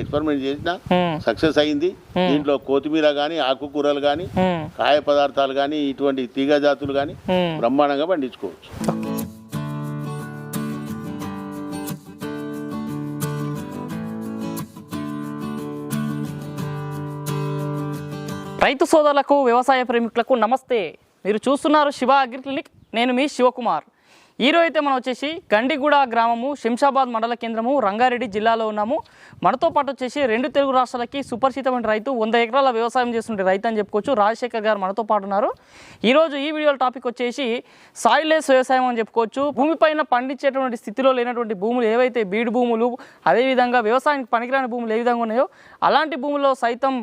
Experiment చేసిన success అయింది. దీంట్లో కొత్తిమీర కానీ ఆకుకూరలు కానీ కాయ పదార్థాలు కానీ ఇటువంటి తీగ జాతులు కానీ ఉమ్. బ్రహ్మాండంగా పండించుకోవచ్చు. రైతు సోదరులకు వ్యవసాయ ప్రేమికులకు నమస్తే. మీరు చూస్తున్నారు శివ అగ్రి క్లినిక్. నేను మీ శివకుమార్. ఈరోజు అయితే మనం వచ్చేసి గండిగూడ గ్రామము శంషాబాద్ మండల కేంద్రము రంగారెడ్డి జిల్లాలో ఉన్నాము. మనతో పాటు వచ్చేసి రెండు తెలుగు రాష్ట్రాలకి సుపరిచితమైన రైతు వంద ఎకరాల వ్యవసాయం చేస్తుండే రైతు అని చెప్పుకోవచ్చు. రాజశేఖర్ గారు మనతో పాటు ఉన్నారు. ఈరోజు ఈ వీడియో టాపిక్ వచ్చేసి సాయిల్లెస్ వ్యవసాయం అని చెప్పుకోవచ్చు. భూమిపైన పండించేటువంటి స్థితిలో లేనటువంటి భూములు ఏవైతే బీడు భూములు అదేవిధంగా వ్యవసాయానికి పనికిరాని భూములు ఏ విధంగా ఉన్నాయో అలాంటి భూముల్లో సైతం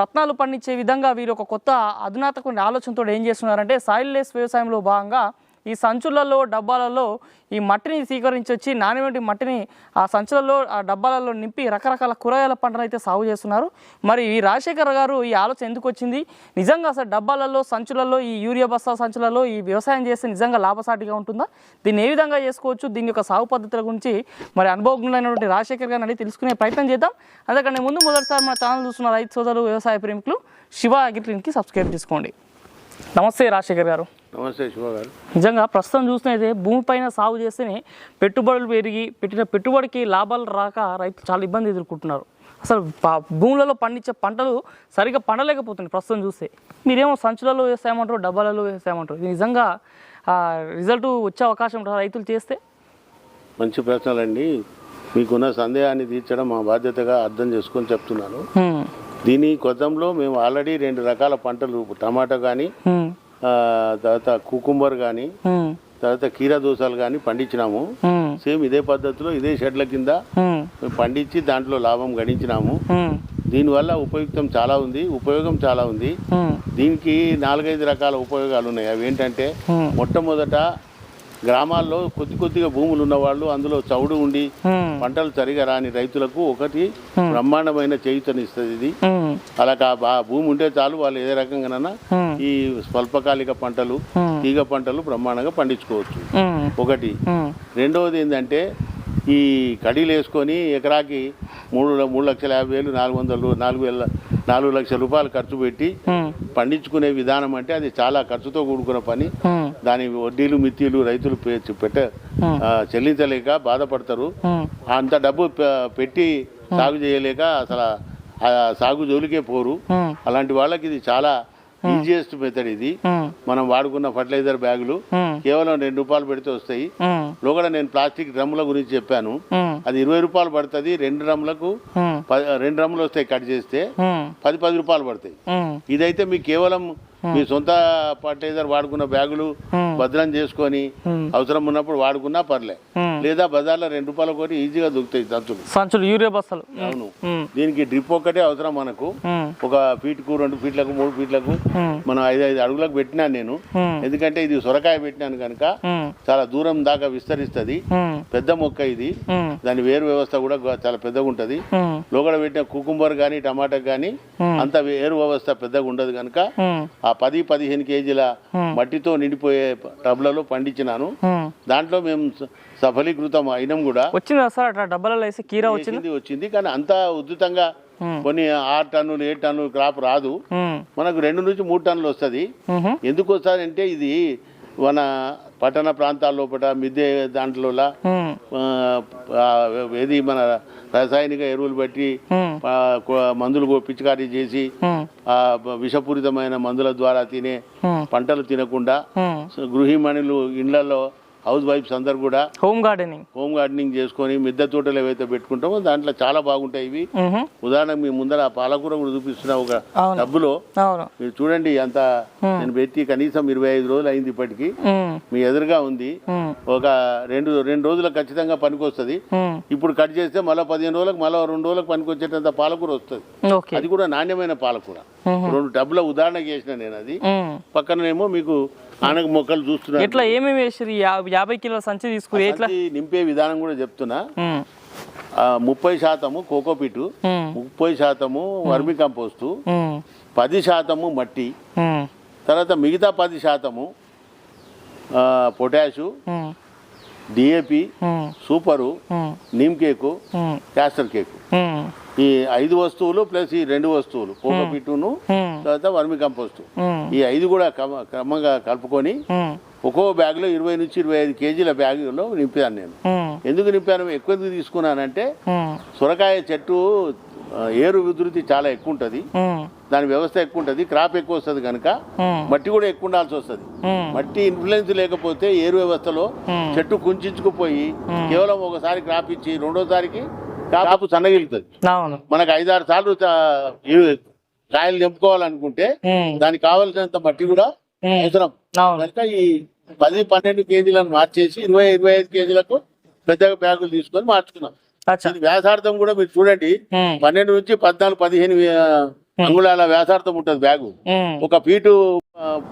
రత్నాలు పండించే విధంగా వీరు ఒక కొత్త అధునాతమైన ఆలోచనతో ఏం చేస్తున్నారంటే సాయిల్లెస్ వ్యవసాయంలో భాగంగా ఈ సంచులలో డబ్బాలలో ఈ మట్టిని స్వీకరించి వచ్చి నాణ్యమైన మట్టిని ఆ సంచులలో ఆ డబ్బాలలో నింపి రకరకాల కూరగాయల పంటలు అయితే సాగు చేస్తున్నారు. మరి ఈ రాజశేఖర్ గారు ఈ ఆలోచన ఎందుకు వచ్చింది? నిజంగా అసలు డబ్బాలలో సంచులలో ఈ యూరియా బస్తా సంచులలో ఈ వ్యవసాయం చేస్తే నిజంగా లాభసాటిగా ఉంటుందా? దీన్ని ఏ విధంగా చేసుకోవచ్చు? దీని యొక్క సాగు పద్ధతుల గురించి మరి అనుభవజ్ఞులైనటువంటి రాజశేఖర్ గారిని అడిగి తెలుసుకునే ప్రయత్నం చేద్దాం. అందుకని ముందు మొదటిసారి మన ఛానల్ చూస్తున్న రైతు సోదరులు వ్యవసాయ ప్రేమికులు శివ అగ్రిక్లిన్కి సబ్స్క్రైబ్ చేసుకోండి. నమస్తే రాజశేఖర్ గారు. నమస్తే శివ గారు. నిజంగా ప్రస్తుతం చూసినైతే భూమిపైన సాగు చేస్తేనే పెట్టుబడులు పెరిగి పెట్టిన పెట్టుబడికి లాభాలు రాక రైతులు చాలా ఇబ్బంది ఎదుర్కొంటున్నారు. అసలు భూములలో పండించే పంటలు సరిగ్గా పండలేకపోతున్నాయి ప్రస్తుతం చూస్తే. మీరేమో సంచులలో వేసామంటారు డబ్బాలలో వేసామంటారు ఇది నిజంగా రిజల్ట్ వచ్చే అవకాశం ఉంటుందా రైతులు చేస్తే? మంచి ప్రశ్నలండి. మీకున్న సందేహాన్ని తీర్చడం మా బాధ్యతగా అర్థం చేసుకొని చెప్తున్నాను. దీని కొద్దంలో మేము ఆల్రెడీ రెండు రకాల పంటలు టమాటా కానీ. తర్వాత కుకుంబర్ కానీ. తర్వాత కీరా దోసలు కానీ పండించినాము. సేమ్ ఇదే పద్ధతిలో ఇదే షెడ్ల కింద పండించి దాంట్లో లాభం గడించినాము. దీనివల్ల ఉపయుక్తం చాలా ఉంది ఉపయోగం చాలా ఉంది. దీనికి నాలుగైదు రకాల ఉపయోగాలు ఉన్నాయి అవి ఏంటంటే. మొట్టమొదట గ్రామాల్లో కొద్ది కొద్దిగా భూములు ఉన్నవాళ్ళు అందులో చౌడు ఉండి. పంటలు సరిగా రాని రైతులకు ఒకటి బ్రహ్మాండమైన చేయుతనిస్తుంది ఇది. అలా బా- భూమి ఉంటే చాలు వాళ్ళు ఏ రకంగానైనా. ఈ స్వల్పకాలిక పంటలు. తీగ పంటలు బ్రహ్మాండంగా పండించుకోవచ్చు. ఒకటి. రెండవది ఏంటంటే ఈ కడీలు వేసుకొని ఎకరాకి మూడు మూడు లక్షల యాభై వేలు నాలుగు వందలు నాలుగు వేల నాలుగు లక్షల రూపాయలు ఖర్చు పెట్టి. పండించుకునే విధానం అంటే అది చాలా ఖర్చుతో కూడుకున్న పని. దాని వడ్డీలు మిత్తిలు రైతులు పెట్ట చెల్లించలేక బాధపడతారు. అంత డబ్బు పెట్టి సాగు చేయలేక అసలు సాగు జోలికే పోరు. అలాంటి వాళ్ళకి ఇది చాలా ఈజియెస్ట్ మెథడ్ ఇది. మనం వాడుకున్న ఫర్టిలైజర్ బ్యాగులు. కేవలం రెండు రూపాయలు పెడితే వస్తాయి. లోగడ నేను ప్లాస్టిక్ డ్రమ్ముల గురించి చెప్పాను. అది ఇరవై రూపాయలు పడుతుంది రెండు డ్రమ్ములకు. ప- రెండు డ్రమ్ములు వస్తాయి కట్ చేస్తే. పది పది రూపాయలు పడతాయి. ఇదైతే మీకు కేవలం మీ సొంత ఫర్టిలైజర్ వాడుకున్న బ్యాగులు Hmm. భద్రం చేసుకొని Hmm. అవసరం ఉన్నప్పుడు వాడుకున్నా పర్లే Hmm. లేదా బజార్లో రెండు రూపాయల కోటి ఈజీగా దొరుకుతాయి సంచులు సంచులు యూరియా బస్తాలు అవును. దీనికి డ్రిప్ ఒక్కటే అవసరం మనకు. ఒక ఫీట్కు రెండు ఫీట్లకు మూడు ఫీట్లకు. మనం ఐదు ఐదు అడుగులకు పెట్టినాను నేను. ఎందుకంటే ఇది సొరకాయ పెట్టినాను కనుక. చాలా దూరం దాకా విస్తరిస్తుంది. పెద్ద మొక్క ఇది. దాని వేరు వ్యవస్థ కూడా చాలా పెద్దగా ఉంటుంది. లోగడ పెట్టిన కుకుంబర్ కానీ టమాటా కానీ Hmm. అంత వేరు వ్యవస్థ పెద్దగా ఉండదు కనుక. ఆ పది పదిహేను కేజీల. మట్టితో నిండిపోయే టబ్లలో పండించినాను. దాంట్లో మేము సఫలీకృతం అయినాం కూడా వచ్చిందా సార్ అట్లా డబ్బాలలో వేసి కీరా వచ్చింది వచ్చింది కానీ అంత ఉద్ధృతంగా. కొన్ని ఆరు టన్నులు ఏడు టన్నులు క్రాప్ రాదు. మనకు రెండు నుంచి మూడు టన్నులు వస్తుంది. ఎందుకు వస్తుందంటే ఇది మన పట్టణ ప్రాంతాల లోపల మిద్దె దాంట్లో. ఏది మన రసాయనిక ఎరువులు బట్టి మందులు పిచికారీ చేసి విషపూరితమైన మందుల ద్వారా తినే. పంటలు తినకుండా గృహిమణులు ఇళ్ళలో హౌస్ వైఫ్స్ అందరు కూడా హోమ్ గార్డెనింగ్ హోమ్ గార్డెనింగ్ చేసుకొని మిద్దె తోటలు ఏవైతే పెట్టుకుంటామో దాంట్లో చాలా బాగుంటాయి ఇవి. ఉదాహరణకు మీ ముందర ఆ పాలకూర కూడా చూపిస్తున్న ఒక. డబ్బులో మీరు చూడండి అంత నేను పెట్టి కనీసం ఇరవై ఐదు రోజులు అయింది ఇప్పటికి. మీ ఎదురుగా ఉంది. ఒక రెండు రెండు రోజులకు ఖచ్చితంగా పనికొస్తుంది హ్మ్. ఇప్పుడు కట్ చేస్తే మళ్ళీ పదిహేను రోజులకు మళ్ళీ రెండు రోజులకు పనికొచ్చేటంత పాలకూర వస్తుంది అది కూడా నాణ్యమైన పాలకూర. రెండు డబ్బుల ఉదాహరణ చేసిన నేను అది. పక్కనేమో మీకు ఆనగ మొక్కలు చూస్తున్నాను ఎట్లా ఏమేమి వేసారు యాభై కిలోల సంచి తీసుకుని సంచి నింపే విధానం కూడా చెప్తున్నా ముప్పై శాతము కోకోపిట్. ముప్పై శాతము వర్మి కంపోస్టు. పది శాతము మట్టి. తర్వాత మిగతా పది శాతము potash. DAP super neem cake castor cake ఈ ఐదు వస్తువులు ప్లస్ ఈ రెండు వస్తువులు కోకోపిట్టును ఉమ్, తర్వాత వర్మి కంపోస్ట్. ఉమ్, ఈ ఐదు కూడా క్రమ క్రమంగా కలుపుకొని ఒక్కో బ్యాగ్లో ఇరవై నుంచి ఇరవై ఐదు కేజీల బ్యాగులో నింపాను నేను. ఎందుకు నింపాను? ఎక్కువ ఎందుకు తీసుకున్నానంటే సొరకాయ చెట్టు ఏరు విధృతి చాలా ఎక్కువ ఉంటుంది. దాని వ్యవస్థ ఎక్కువ ఉంటుంది క్రాప్ ఎక్కువ వస్తుంది కనుక మట్టి కూడా ఎక్కువ ఉండాల్సి వస్తుంది. మట్టి ఇన్ఫ్లుయెన్స్ లేకపోతే ఏరు వ్యవస్థలో. చెట్టు కుంచుకుపోయి కేవలం ఒకసారి క్రాప్ ఇచ్చి రెండోసారికి కాపు సన్నగిలుతుంది మనకు ఐదారు సార్లు కాయలు నింపుకోవాలనుకుంటే దానికి కావలసినంత మట్టి కూడా అవసరం కనుక ఈ పది పన్నెండు కేజీలను మార్చేసి ఇరవై ఇరవై ఐదు కేజీలకు పెద్దగా బ్యాగులు తీసుకొని మార్చుకున్నాం. వ్యాసార్థం కూడా మీరు చూడండి. పన్నెండు నుంచి పద్నాలుగు పదిహేను అంగుళాల వ్యాసార్థం ఉంటుంది బ్యాగు. ఉమ్, ఒక ఫీటు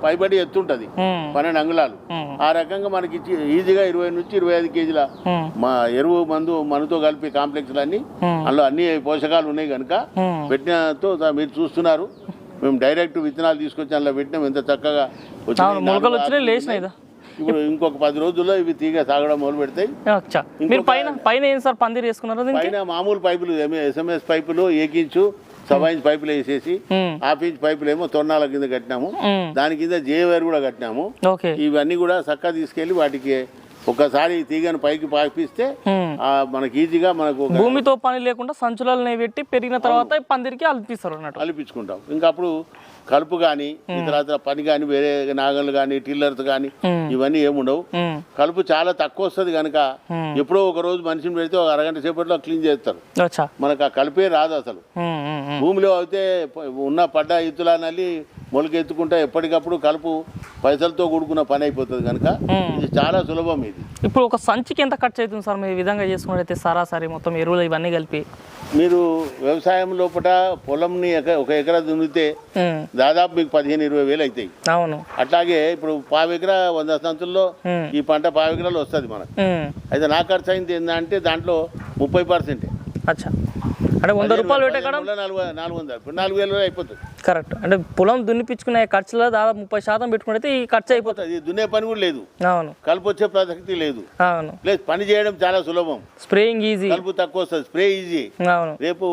పైబడి ఎత్తుంటది. ఉమ్, పన్నెండు అంగుళాలు. ఆ రకంగా మనకి ఈజీగా ఇరవై నుంచి ఇరవై ఐదు కేజీల మా ఎరువు మందు మనతో కలిపి కాంప్లెక్స్లు అన్ని అందులో అన్ని పోషకాలు ఉన్నాయి కనుక పెట్టినతో మీరు చూస్తున్నారు. మేము డైరెక్ట్ విత్తనాలు తీసుకొచ్చి అందులో పెట్టినాం. ఎంత చక్కగా వచ్చినాయి. ఇప్పుడు ఇంకొక పది రోజుల్లో ఇవి తీగ సాగడం మొదలు పెడతాయి. మీరు పైన పైన ఏం సార్ పందిరి వేసుకున్నారు పైన మామూలు పైపులు ఎస్ఎంఎస్ పైపులు ఏకించు సవా ఇంచ్ పైపులు వేసేసి ఇంచ్ పైపులు ఏమో తొన్నాల కింద కట్టినాము. దాని కింద జేవేర్ కూడా కట్టినాము. ఇవన్నీ కూడా చక్కగా తీసుకెళ్ళి వాటికి ఒకసారి తీగను పైకి పాపిస్తే మనకి ఈజీగా మనకు భూమితో పని లేకుండా సంచులలో పెట్టి పెరిగిన తర్వాత పందిరికి అల్పిస్తారు అన్నట్టు. అలిపించుకుంటాం. ఇంకా అప్పుడు కలుపు కానీ తర్వాత పని కానీ వేరే నాగళ్ళు కానీ టిల్లర్స్ కానీ ఇవన్నీ ఏముండవు కలుపు చాలా తక్కువ వస్తుంది కనుక ఎప్పుడో ఒక రోజు మనిషిని పెడితే ఒక అరగంట సేపట్లో క్లీన్ చేస్తారు. మనకు ఆ కలిపే రాదు అసలు. భూమిలో అయితే ఉన్న పడ్డ ఇత్తులా నల్లి మొలకెత్తుకుంటా ఎప్పటికప్పుడు కలుపు పైసలతో కూడుకున్న పని అయిపోతుంది కనుక. ఇది చాలా సులభం ఇది. ఇప్పుడు ఒక సంచికి ఎంత ఖర్చు అవుతుంది సార్? మీరు ఈ విధంగా చేసుకున్నట్లయితే సరాసరి మొత్తం ఎరువులు ఇవన్నీ కలిపి. మీరు వ్యవసాయం లోపల పొలంని ఒక ఎకరా దున్నితే దాదాపు మీకు పదిహేను ఇరవై వేలు అవుతాయి. అవును. అట్లాగే ఇప్పుడు పావు ఎకరా వంద సంచుల్లో ఈ పంట పావు ఎకరాలు వస్తుంది మనకు. అయితే నా ఖర్చు అయింది ఏంటంటే దాంట్లో ముప్పై పర్సెంట్. అచ్చా. అంటే వంద రూపాయలు పెట్టే కాడ? నాలుగు వందలు. ఇప్పుడు నాలుగు వేలు అయిపోతుంది. కరెక్ట్. అంటే పొలం దున్నిపించుకునే ఖర్చులో దాదాపు ముప్పై శాతం పెట్టుకుంటే ఈ ఖర్చు అయిపోతుంది. దున్నే పని కూడా లేదు. అవును. కలుపు వచ్చే ప్రసక్తి లేదు. అవును. లేదు పని చేయడం చాలా సులభం. Spraying easy. కలుపు తక్కువ వస్తుంది. Spray easy. అవును. రేపు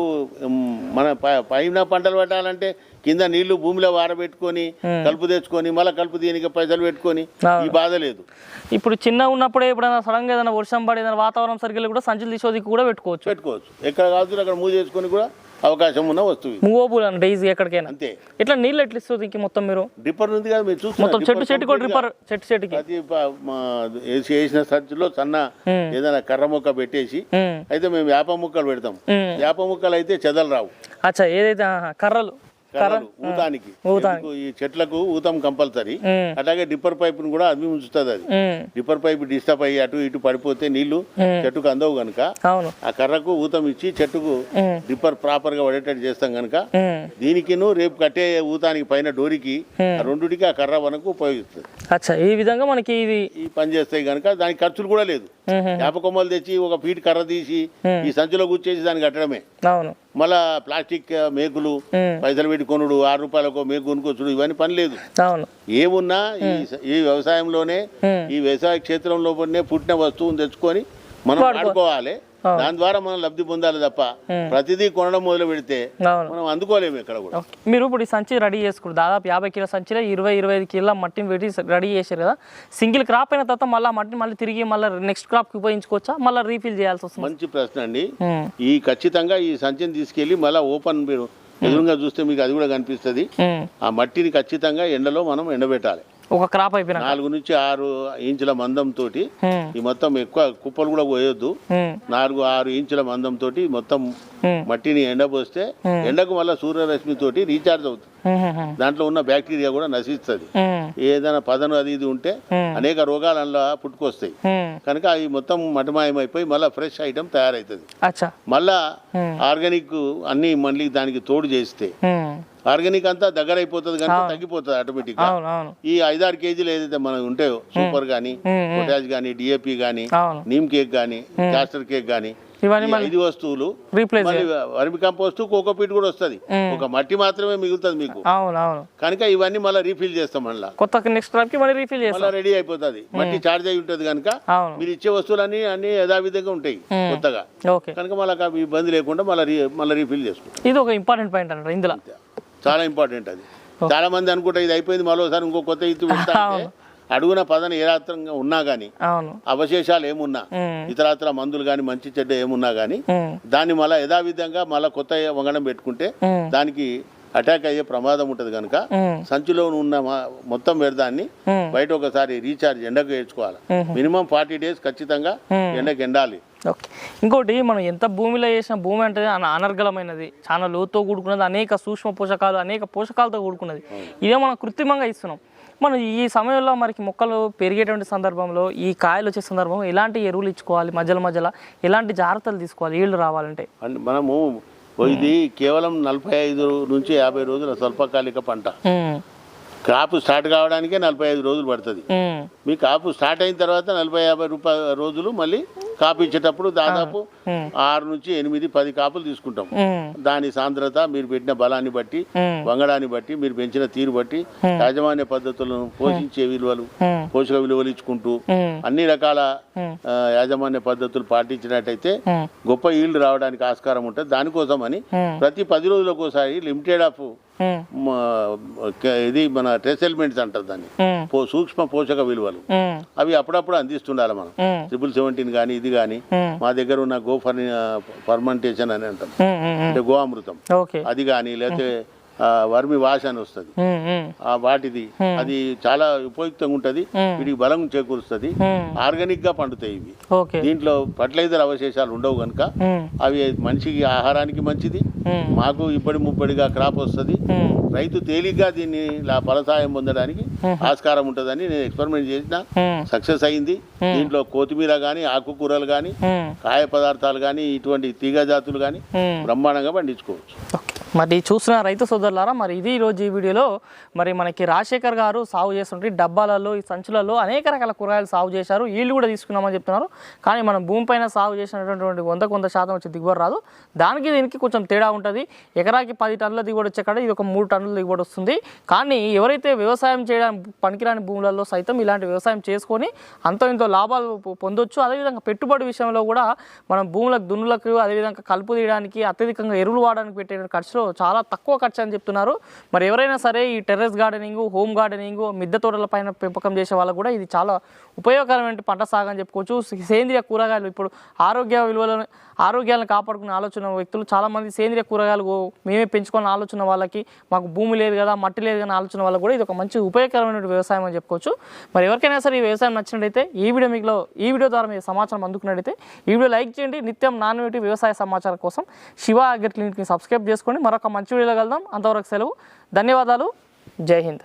మన పైన పంటలు పెట్టాలంటే కింద నీళ్ళు భూమిలో వారబెట్టుకొని కలుపు తెచ్చుకొని మళ్ళీ కలుపు దీనికి పైసలు పెట్టుకొని. ఈ బాధ లేదు. ఇప్పుడు చిన్న ఉన్నప్పుడే ఎప్పుడైనా సడన్గా ఏదైనా వర్షం పడి ఏదైనా వాతావరణం సరిగ్గా కూడా సంచులు తీసేది కూడా పెట్టుకోవచ్చు. పెట్టుకోవచ్చు. ఎక్కడ కావచ్చు అక్కడ మూవ్ చేసుకొని కూడా అవకాశం ఉన్న వస్తువు ఇది. మూవబుల్ అండి ఈజీ ఎక్కడికైనా. అంతే. ఇట్లా నీళ్ళు ఎట్లా ఇస్తుంది ఇంక మొత్తం మీరు? డిప్పర్ ఉంది కదా మీరు చూస్తున్నారు. మొత్తం చెట్టు చెట్టు కూడా రిపర్ చెట్టు చెట్టుకి. వేసి వేసిన సంచిలో సన్న ఏదైనా కర్ర ముక్క పెట్టేసి అయితే మేము వేప ముక్కలు పెడతాం. వేప ముక్కలు అయితే చెదలు రావు. అచ్చా ఏదైతే కర్రలు. ఊతానికి. ఈ చెట్లకు ఊతం కంపల్సరీ. ఉమ్, అట్లాగే డిప్పర్ పైపును కూడా అది ఉంచుతుంది అది. డిప్పర్ పైపు డిస్టర్బ్ అయ్యి అటు ఇటు పడిపోతే నీళ్ళు. చెట్టుకు అందవు అవును. ఆ కర్రకు ఊతం ఇచ్చి చెట్టుకు డిప్పర్ ప్రాపర్గా పడేటట్టు చేస్తాం ఉమ్, దీనికిను రేపు కట్టే ఊతానికి పైన డోరికి ఆ రెండుటికి ఆ కర్ర వనకు ఉపయోగిస్తుంది. అచ్చా ఈ విధంగా మనకి ఇది ఈ పని చేస్తాయి కనుక దానికి ఖర్చులు కూడా లేదు. వేప కొమ్మలు తెచ్చి ఒక ఫీట్ కర్ర తీసి. ఈ సంచిలో గుచ్చేసి దాన్ని కట్టడమే. అవును. మళ్ళా ప్లాస్టిక్ మేకులు పైసలు పెట్టి కొనుడు ఆరు రూపాయలకు మేకు కొనుక్కొచ్చుడు ఇవన్నీ పని లేదు. ఏమున్నా ఈ వ్యవసాయంలోనే ఈ వ్యవసాయ క్షేత్రంలో పుట్టిన వస్తువుని తెచ్చుకొని మనం వాడుకో- వాడుకోవాలి. దాని ద్వారా మనం లబ్ధి పొందాలి తప్ప. ప్రతిదీ కొనడం మొదలు పెడితే మనం అందుకోలేము ఎక్కడ కూడా. మీరు ఇప్పుడు ఈ సంచి రెడీ చేసుకున్నారు దాదాపు యాభై కిలో సంచిలో ఇరవై ఇరవై ఐదు కిలో మట్టిని పెట్టి రెడీ చేశారు కదా. సింగిల్ క్రాప్ అయిన తర్వాత మళ్ళీ మట్టిని మళ్ళీ తిరిగి మళ్ళీ నెక్స్ట్ క్రాప్కి ఉపయోగించుకోవచ్చా? మళ్ళీ రీఫిల్ చేయాల్సి వస్తుంది? మంచి ప్రశ్న అండి. ఈ ఖచ్చితంగా ఈ సంచిని తీసుకెళ్ళి మళ్ళీ ఓపెన్ మీరు ఎదురుగా చూస్తే మీకు అది కూడా కనిపిస్తుంది. ఆ మట్టిని ఖచ్చితంగా ఎండలో మనం ఎండబెట్టాలి. ఒక క్రాప్ అయిపోయినాక. నాలుగు నుంచి ఆరు ఇంచుల మందం తోటి ఉమ్, ఈ మొత్తం ఎక్కువ కుప్పలు కూడా పోయొద్దు. నాలుగు ఆరు ఇంచుల మందం తోటి మొత్తం మట్టిని ఎండబోస్తే Hmm. ఎండకు మళ్ళీ సూర్యరశ్మి తోటి రీఛార్జ్ అవుతుంది. దాంట్లో ఉన్న బ్యాక్టీరియా కూడా నశిస్తుంది. ఏదైనా పదను అది ఇది ఉంటే. అనేక రోగాలు అందులో పుట్టుకొస్తాయి. కనుక అవి మొత్తం మటమాయమైపోయి మళ్ళీ ఫ్రెష్ ఐటమ్ తయారవుతుంది మళ్ళా ఆర్గానిక్ అన్ని మళ్ళీ దానికి తోడు చేస్తే. ఆర్గానిక్ అంతా దగ్గర అయిపోతుంది కనుక తగ్గిపోతుంది ఆటోమేటిక్గా ఈ ఐదారు కేజీలు ఏదైతే మనకు ఉంటాయో సూపర్ కానీ ఉమ్. పొటాష్ కానీ డిఏపి కానీ అవును. నీమ్ కేక్ కానీ క్యాస్టర్ కేక్ కానీ ఈ ఐదు వస్తువులు వర్మి కంపోస్ట్ కోకోపీట్ కూడా వస్తుంది. ఒక మట్టి మాత్రమే మిగులుతుంది మీకు. కనుక ఇవన్నీ మళ్ళీ రీఫిల్ చేస్తాం మళ్ళీ. కొత్త నెక్స్ట్ మళ్ళీ రీఫిల్ చేస్తాం. మళ్ళీ రెడీ అయిపోతుంది. మట్టి చార్జ్ అయి ఉంటుంది కనుక మీరు ఇచ్చే వస్తువులన్నీ అన్ని యథావిధంగా ఉంటాయి కొత్తగా. కనుక మళ్ళీ ఇబ్బంది లేకుండా మళ్ళీ మళ్ళీ రీఫిల్ చేసుకుంటాం. ఇది ఒక ఇంపార్టెంట్ పాయింట్ అంటారు ఇందులో. చాలా ఇంపార్టెంట్ అది. చాలా మంది అనుకుంటా ఇది అయిపోయింది మరోసారి ఇంకో కొత్త అంటే అడుగున పదన ఏరాత్రంగా ఉన్నా అవును. అవశేషాలు ఏమున్నా ఇతరాత్ర మందులు కానీ మంచి చెడ్డ ఏమున్నా ఉమ్, దాన్ని మళ్ళీ యథావిధంగా మళ్ళీ కొత్త వంగడం పెట్టుకుంటే దానికి అటాక్ అయ్యే ప్రమాదం ఉంటుంది కనుక సంచిలో ఉన్న మొత్తం వ్యర్థాన్ని బయట ఒకసారి రీఛార్జ్ ఎండకు వేసుకోవాలి. మినిమం ఫార్టీ డేస్ ఖచ్చితంగా. ఎండకు ఎండాలి. ఇంకోటి మనం ఎంత భూమిలో చేసిన భూమి అంటే అన అనర్గళమైనది చాలా లోతుతో కూడుకున్నది. అనేక సూక్ష్మ పోషకాలు అనేక పోషకాలతో కూడుకున్నది. ఇదే మనం కృత్రిమంగా ఇస్తున్నాం. మనం ఈ సమయంలో మనకి మొక్కలు పెరిగేటువంటి సందర్భంలో ఈ కాయలు వచ్చే సందర్భంలో ఎలాంటి ఎరువులు ఇచ్చుకోవాలి? మధ్యలో మధ్యలో ఎలాంటి జాగ్రత్తలు తీసుకోవాలి? ఈళ్ళు రావాలంటే. మనము ఇది కేవలం నలభై ఐదు నుంచి యాభై రోజుల స్వల్పకాలిక పంట. క్రాప్ స్టార్ట్ కావడానికే నలభై ఐదు రోజులు పడుతుంది. మీ కాపు స్టార్ట్ అయిన తర్వాత నలభై యాభై రూపాయల రోజులు మళ్ళీ కాపు ఇచ్చేటప్పుడు దాదాపు ఆరు నుంచి ఎనిమిది పది కాపులు తీసుకుంటాం. దాని సాంద్రత మీరు పెట్టిన బలాన్ని బట్టి వంగడాన్ని బట్టి మీరు పెంచిన తీరు బట్టి యాజమాన్య పద్ధతులను పోషించే విలువలు పోషక విలువలు ఇచ్చుకుంటూ అన్ని రకాల యాజమాన్య పద్ధతులు పాటించినట్టయితే గొప్ప ఈల్డ్ రావడానికి ఆస్కారం ఉంటుంది. దానికోసం అని ప్రతి పది రోజులకు ఒకసారి లిమిటెడ్ ఆఫ్ ఇది మన ట్రెస్ ఎలిమెంట్స్ అంటారు దాన్ని. సూక్ష్మ పోషక విలువలు. అవి అప్పుడప్పుడు అందిస్తుండాలి మనం. ట్రిపుల్ సెవెంటీన్ కానీ ఇది కానీ మా. దగ్గర ఉన్న గో ఫర్ ఫర్మెంటేషన్ అని అంటాం. అంటే గో అమృతం అది కానీ లేకపోతే వర్మి వాష్ అని వస్తుంది. ఆ వాటిది. అది చాలా ఉపయుక్తంగా ఉంటుంది. వీటికి బలం చేకూరుస్తుంది. ఆర్గానిక్గా పండుతాయి ఇవి. దీంట్లో ఫర్టిలైజర్ అవశేషాలు ఉండవు కనుక అవి మనిషికి ఆహారానికి మంచిది. మాకు ఇప్పటి ముప్పడిగా క్రాప్ వస్తుంది. రైతు తేలిగ్గా దీన్ని ఫలసాయం పొందడానికి ఆస్కారం ఉంటుందని నేను ఎక్స్పెరిమెంట్ చేసిన. సక్సెస్ అయింది. దీంట్లో కొత్తిమీర కానీ ఆకుకూరలు కానీ కాయ పదార్థాలు కానీ ఇటువంటి తీగ జాతులు కానీ. బ్రహ్మాండంగా పండించుకోవచ్చు. మరి చూసిన రైతు సోదరులారా మరి ఇది ఈరోజు ఈ వీడియోలో మరి మనకి రాజశేఖర్ గారు సాగు చేస్తుంటే డబ్బాలలో ఈ సంచులలో అనేక రకాల కూరగాయలు సాగు చేశారు. వీళ్ళు కూడా తీసుకున్నామని చెప్తున్నారు. కానీ మనం భూమిపైన సాగు చేసినటువంటి వంద కొంత శాతం వచ్చి దిగుబడి రాదు. దానికి దీనికి కొంచెం తేడా ఉంటుంది. ఎకరాకి పది టన్నుల దిగుబడి వచ్చేక్కడ కాడ ఇది ఒక మూడు టన్నుల దిగుబడి వస్తుంది. కానీ ఎవరైతే వ్యవసాయం చేయడానికి పనికిరాని భూములలో సైతం ఇలాంటి వ్యవసాయం చేసుకొని అంతో ఇంతో లాభాలు పొందొచ్చు. అదేవిధంగా పెట్టుబడి విషయంలో కూడా మనం భూములకు దున్నులకు అదేవిధంగా కలుపు తీయడానికి అత్యధికంగా ఎరువులు వాడడానికి పెట్టే ఖర్చులో చాలా తక్కువ ఖర్చు అని చెప్తున్నారు. మరి ఎవరైనా సరే ఈ టెర్రస్ గార్డెనింగ్ హోమ్ గార్డెనింగ్ మిద్దె తోటల పైన పెంపకం చేసే వాళ్ళకు కూడా ఇది చాలా ఉపయోగకరమైన పంట సాగు అని చెప్పుకోవచ్చు. సేంద్రియ కూరగాయలు ఇప్పుడు ఆరోగ్య విలువలను ఆరోగ్యాలను కాపాడుకునే ఆలోచన వ్యక్తులు చాలామంది సేంద్రియ కూరగాయలు మేమే పెంచుకోవాలని ఆలోచన వాళ్ళకి మాకు భూమి లేదు కదా మట్టి లేదు కానీ ఆలోచన వాళ్ళకి కూడా ఇది ఒక మంచి ఉపయోగకరమైన వ్యవసాయం అని చెప్పుకోవచ్చు. మరి ఎవరికైనా సరే ఈ వ్యవసాయం నచ్చినట్టయితే ఈ వీడియో మీకులో ఈ వీడియో ద్వారా మీరు సమాచారం అందుకున్నట్టయితే ఈ వీడియో లైక్ చేయండి. నిత్యం నాన్ వ్యవసాయ సమాచారం కోసం శివ అగ్రి క్లినిక్ని సబ్స్క్రైబ్ చేసుకోండి. మరొక మంచి వీడియోలో కలుద్దాం. అంతవరకు సెలవు. ధన్యవాదాలు. జై హింద్.